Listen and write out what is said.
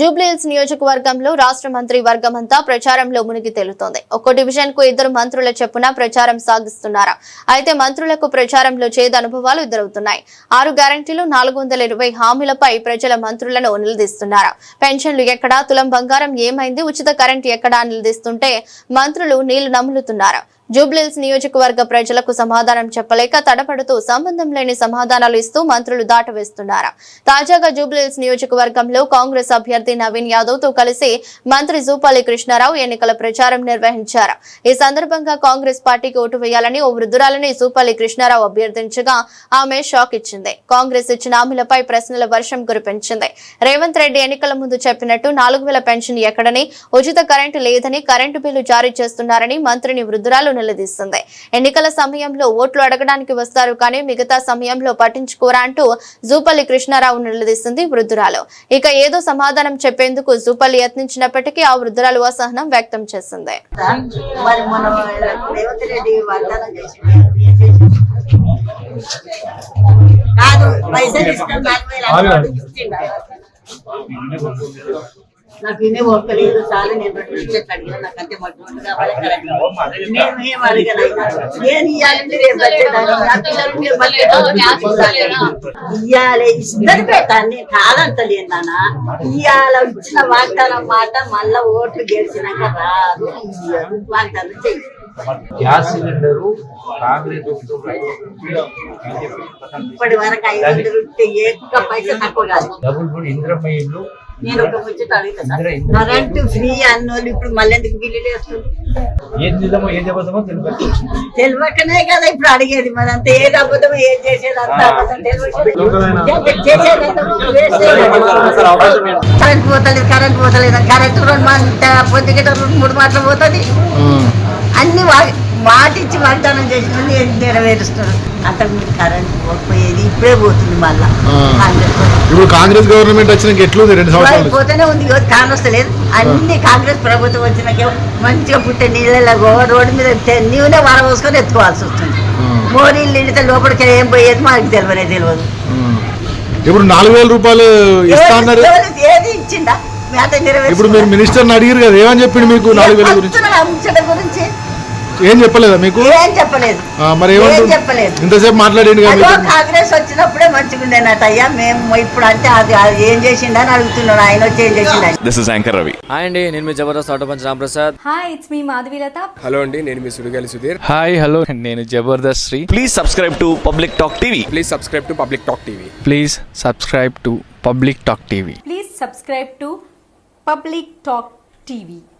జూబ్లీహిల్స్ నియోజకవర్గంలో రాష్ట్ర మంత్రి వర్గమంతా ప్రచారంలో మునిగి తేలుతోంది. ఒక్కో డివిజన్కు ఇద్దరు మంత్రుల చెప్పున ప్రచారం సాగిస్తున్నారు? అయితే మంత్రులకు ప్రచారంలో చేదు అనుభవాలు ఎదురవుతున్నాయి. ఆరు గ్యారంటీలు నాలుగు వందల ఇరవై హామీలపై ప్రజల మంత్రులను నిలదీస్తున్నారు? పెన్షన్లు ఎక్కడా? తులం బంగారం ఏమైంది? ఉచిత కరెంట్ ఎక్కడా? నిలదీస్తుంటే మంత్రులు నీళ్ళు నములుతున్నారు? జూబ్లీహిల్స్ నియోజకవర్గ ప్రజలకు సమాధానం చెప్పలేక తడపడుతూ సంబంధం లేని సమాధానాలు ఇస్తూ మంత్రులు దాటవేస్తున్నారు తాజాగా జూబ్లీహిల్స్ నియోజకవర్గంలో కాంగ్రెస్ అభ్యర్థి నవీన్ యాదవ్తో కలిసి మంత్రి జూపాలి కృష్ణారావు ఎన్నికల ప్రచారం నిర్వహించారు. ఈ సందర్భంగా కాంగ్రెస్ పార్టీకి ఓటు వేయాలని ఓ వృద్ధురాలని జూపాలి కృష్ణారావు అభ్యర్థించగా ఆమె షాక్ ఇచ్చింది. కాంగ్రెస్ ఇచ్చిన హామీలపై ప్రశ్నల వర్షం కురిపించింది. రేవంత్ రెడ్డి ఎన్నికల ముందు చెప్పినట్టు నాలుగు వేల పెన్షన్ ఎక్కడని ఉచిత కరెంటు లేదని కరెంటు బిల్లు జారీ చేస్తున్నారని మంత్రిని వృద్ధురాలు నిలదీస్తుంది. ఎన్నికల సమయంలో ఓట్లు అడగడానికి వస్తారు కానీ మిగతా సమయంలో పట్టించుకోరా అంటూ జూపల్లి కృష్ణారావు నిలదీస్తుంది వృద్ధురాలు. ఇక ఏదో సమాధానం చెప్పేందుకు జూపల్లి యత్నించినప్పటికీ ఆ వృద్ధురాలు అసహనం వ్యక్తం చేసింది. కాదు పైసలు ఇస్తాం నాకు ఇన్నే ఒక్కలేదు చాలు నేను రెండు టికెట్లు అడిగిన నాకు అంతే మట్టుకుంటు కావాలి కరెక్ట్. నేను ఏం అడగను నేను ఇవ్వాలంటే రేపు వచ్చేదాన్ని నా పిల్లలు మీరు ఇవ్వాలి ఇద్దరు పెట్టాను నేను కాదంటలేను నాన్న. ఇవాళ ఇచ్చిన వాగ్దానం మాట మళ్ళా ఓట్లు గెలిచినాక రాదు. వాగ్దానం చెయ్యి. గ్యాస్ సిలిండరు ఇప్పటి వరకు ఐదు వందలు ఉంటే ఏ ఒక్క పైసా తక్కువ కాదు. డబుల్ ఇంద్రమయ్యలు నేను ఒక ముచ్చట అడుగుతా సార్. కరెంటు ఫ్రీ అన్నోళ్ళు ఇప్పుడు మళ్ళీ ఎందుకు బిల్లులు తెలియకనే కదా ఇప్పుడు అడిగేది మరి అంత ఏది అబద్ధం ఏం చేసేది అంత అబద్ధం కరెంట్ పోతలేదు కరెంట్ పోతలేదు. కరెంట్ రెండు మాట పొద్దుగిట రెండు మూడు మాటలు పోతుంది. అన్ని వా- మాటిచ్చి వాగ్దానం చేసినది నెరవేరుస్తున్నారు అంతకు ముందు కరెంట్ పోకపోయేది ఇప్పుడే పోతుంది మళ్ళా. కాంగ్రెస్. ఇప్పుడు కాంగ్రెస్ గవర్నమెంట్ వచ్చినాక ఎట్లుంది రెండు సంవత్సరాలు? పోతూనే ఉంది ఇవ్వదు కానొస్తలేదు అన్ని కాంగ్రెస్ ప్రభుత్వం వచ్చినాక మంచిగా పుట్టే నీళ్ళలో రోడ్డు మీద నీవునే వర పోసుకొని ఎత్తుకోవాల్సి వస్తుంది. మోరీలు నిండితే లోపలికి ఏం పోయేది మాకు తెలియనే తెలియదు. ఇప్పుడు నాలుగు వేల రూపాయలు ఇస్తా అన్నారు. ఎవరు- ఏది నెరవేర్చిండా? ఇప్పుడు మీరు మినిస్టర్ని అడిగారు కదా ఏమని చెప్పిండు మీకు నాలుగు వేల గురించి ఏం చెప్పలేదా మీకు? ఏం చెప్పలేదు. ఆ, మరి ఏం చెప్పలేదు. ఇంతసేపు మీతో. కాంగ్రెస్ వచ్చినప్పుడే మంచిగా ఉండేనట అయ్యా మేము ఇప్పుడు అంటే అది ఏం చేసిండని అడుగుతున్నాడు. ఆయన వచ్చి ఏం చేసిండని This is Anchor Ravi. Hi అండి నేను మీ Jabardasth auto punch Ramprasad. Hi it's me Madhavilatha hello అండి నేను మీ సుడిగాలి సుధీర్. హాయ్ హలో నేను Jabardasth Sri. Please subscribe to Public Talk TV. Please subscribe to Public Talk TV please subscribe to Public Talk TV please subscribe to Public Talk TV